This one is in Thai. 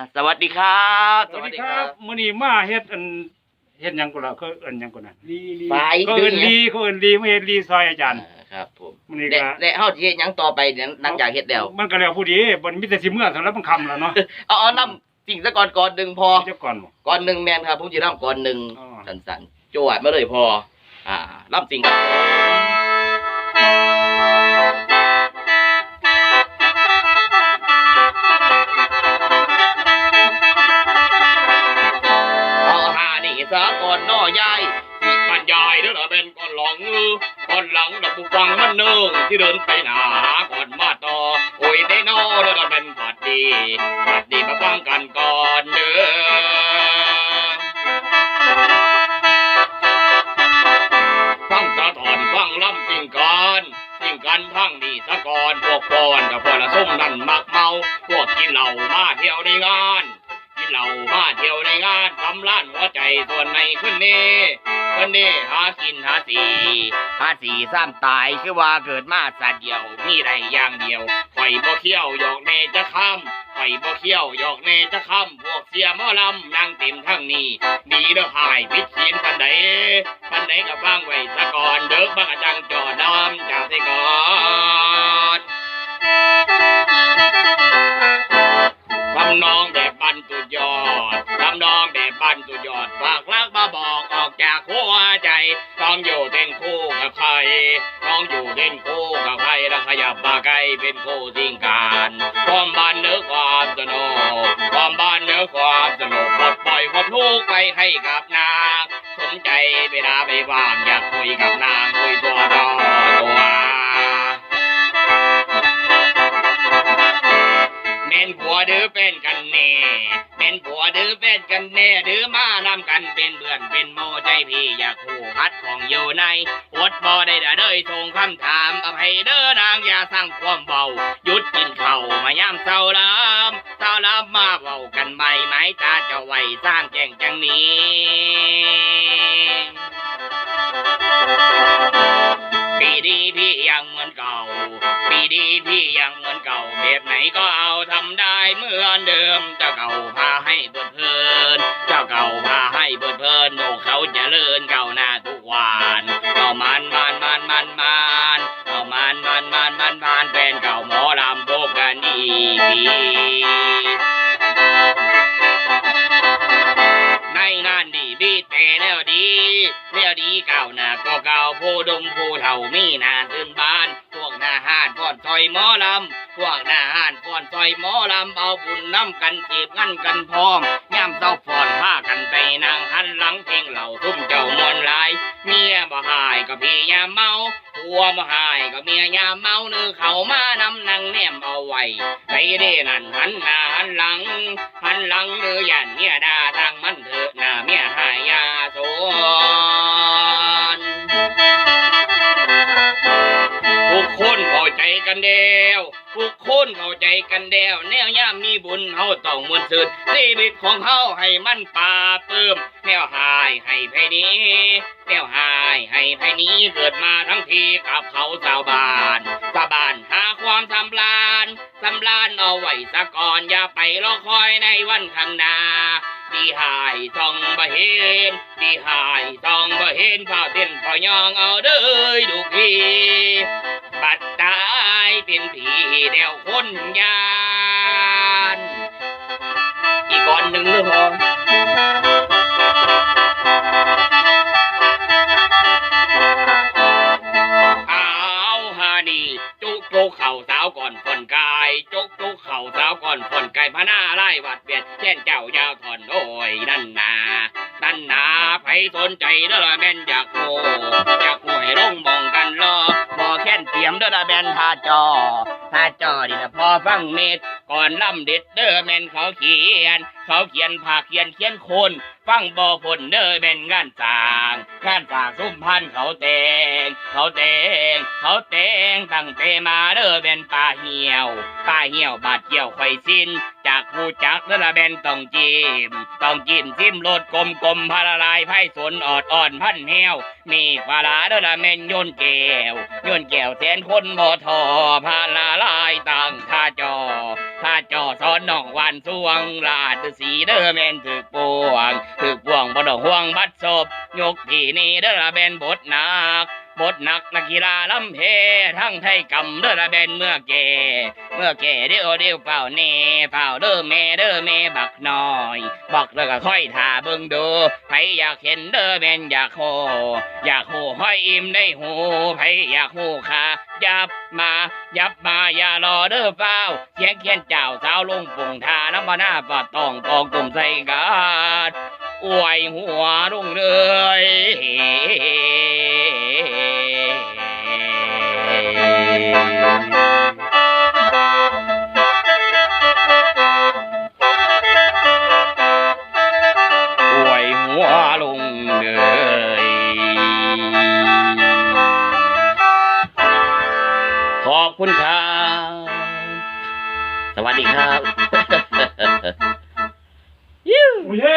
อะสวัสดีครับสวัสดีครับมื้อนี้มาเฮ็ดอันเฮ็ดหยังก็ล่ะเขาเอิ้นหยังก็น่ะลีลีไปเขาเอิ้นลีเขาเอิ้นลีมาเฮ็ดลีซอยอาจารย์อ่าครับผมมื้อนี้และก็และเฮาสิเฮ็ดหยังต่อไปเนี่ยหลังจากเฮ็ดแล้วมันก็แล้วผู้ดีบ่มีแต่สิเมื่อสำหรับมันค่ำแล้วเนาะเอาเอาน้ำสิ่งซะก่อนก่อนหนึ่งพอเจ้าก่อนบ่ ก่อนหนึ่งแมนครับผมจะน้ำก่อนหนึ่งอ๋อ สันๆจวดมาเลยพออ่าน้ำสิ่ง อนน้อยายที่บรรยายเด้อละเป็นก่อนหลังเออก่อนหลังดับผู้ฟังมันเนิ่งที่เดินไปหนาก่อนมาต่อโอ้ยได้นอเด้อละเป็นผัดดีผัดดีมาฟังกันก่อนเด้อฟังสะถอนฟังล่ำสิ่งกันสิ่งกันทั้งดีสะกอนพวกพรกับพวกละส้มนั่นมักเมา พวกกินเหล้ามาเที่ยวในงาน เหล้ามาเที่ยวในงานทำล้านหัวใจส่วนในขึ้นนี้ขึ้นนี้หากินหาสีหาสีซ้ำตายคือว่าเกิดมาสัตว์เดียวมีได้อย่างเดียวไฟบ่เขี้ยวหยอกเนจะค้ำไฟบ่เขี้ยวหยอกเนจะค้ำพวกเสียหมอลำนั่งเต็มทั้งนี้ ดีเด้อหายพิษเขียนปันใดปันใดก็ฟังไว้ซะก่อนเด้อบังจังจอดำจากส่ก่อนทำนองแบบ องแบบบันตุดยอดฝากรักมาบอกออกจากหัวใจต้องอยู่เต้นคู่กับใครต้องอยู่เต้นคู่กับใครแล้วขยับมาใกล้เป็นคู่สิ่งการความบันเนื้อความสนุกความบันเนื้อความสนุกปลดปล่อยความทุกข์ไปให้กับนางสนใจเวลาไปว่างอยากคุยกับนางคุยตัวต่อตัวเม่นผัวดื้อเป็นกันแน่ เดื้อเป็นกันแน่ดื้อมานำกันเป็นเพื่อนเป็นโมใจพี่อยากคู่ฮัดของอยู่ในอดบ่ได้เด้อเด้ยส่งคำถามอภัยเด้อนางอย่าสร้างความเบาหยุดกินเข้ามายามเศร้าลำเศร้าลำมาเบากันใบไม้ตาจะไหวสร้างแจ้งจังนี้ ปีดีพี่ยังเหมือนเก่า ปีดีพี่ยังเหมือนเก่าแบบไหนก็เอาทำได้เหมือนเดิม เจ้าเก่าพาให้เบิดเพลิน เจ้าเก่าพาให้เบิดเพลินโลกเขาจะเลินเก่าหน้าทุกวันเอามันมันมันมันมันเอามันมันมันมันมัน แนวดีเก่าหน้าก็เก่าผู้ดมผู้เฒ่ามีหน้าตื่นบาน พวกหน้าห้านฟ้อนซอยหมอลำ พวกหน้าห้านฟ้อนซอยหมอลำเอาบุญน้ำกันจีบงั้นกันพร้อมย่ำเศร้าฟ้อนพากันไปนางหันหลังเพลงเหล่าทุ่มเจ้ามวนลายเมียบ่หายก็พี่ยามเมาผัวบ่หายก็เมียยามเมาเนื้อเขามานำนางแนมเอาไว้ไปเด้นั่นหันหน้าหันหลัง หันหลังเนื้อยันเมียดาทางมันเถอะหน้าเมียหายยาโซ กันเดียวทุกคนเข้าใจกันเดียวแนวย่ามมีบุญเฮาต้องมวนสืนชีวิตของเฮาให้มันปราบปลื้มแนวหายให้ไผนี้แนวหายให้ไผนี้เกิดมาทั้งทีกับเขาสาวบานสาวบานหาความสำราญสำราญเอาไว้สะก่อนอย่าไปรอคอยในวันข้างหน้าดีหายต้องบ่เห็นดีหายต้องบ่เห็นเฝ้าเต้นเฝ้ายองเอาเด้อดูพี่ เป็นผีแนวคนยานอีกก่อนหนึ่งเด้อพอเอาฮานี่จุกจุกเข่าสาวก่อนผ่อนกายจุกจุกเข่าสาวก่อนผ่อนกายพระหน้าไล่วัดเวียนเช่นเจ้ายาวถอนโอ้ยนั่นนานั่นนาไผสนใจเด้อละแม่นอยากโมอยากหวยลงม มเด้อะแมนทาจอทาจอนี่ละพอฟังเม็ดก่อนล่ำเด็ดเด้อแมนเขาเขียน เขาเขียนผากเขียนเขียนคนฟังบ่ผลเด้อแม่นงานสางงานสางซุ้มพันเขาแตงเขาแตงเขาแตงตั้งแต่มาเด้อเป็นป่าเหี่ยวป่าเหี่ยวบาดเกี่ยวไข่สิ้น จากผู้จักเด้อละแบนต้องจิ้มต้องจิ้มซิมโลดกลมกลมพาละลายไพ่สนออดอ่อนพันแหวมีปลาร้าเด้อละแม่นโยนแก้วโยนแก้วแทนคนบ่ทอพาละลายต่างท่าจ จอสอนน้องวานสวงลาดฤาษีเด้อแมนถึกปวงถึกปวงบ่ต้องห่วงบัดศพยกที่นี่เด้อละแบนบทหนักบทหนักนักกีฬาลำเพทั้งไทยกำเด้อละแบนเมื่อแก่เมื่อแก่เดียวเดียวเฝ้าเน่เฝ้าเด้อแม่เด้อแม่บักน้อยบอกแล้วก็ค่อยท่าเบิ่งดูไผอยากเห็นเด้อแมนอยากโหอยากโหห้อยอิ่มได้หูไผอยากหูขา ยับมา ยับมาอย่ารอเด้อเฝ้าเสียงเขียนเจ้าสาวลงปุ่งทาน้ำมาหน้าปะตองกองกลุ่มใส่กาดอวยหัวรุ่งเลย คุณครับ สวัสดีครับ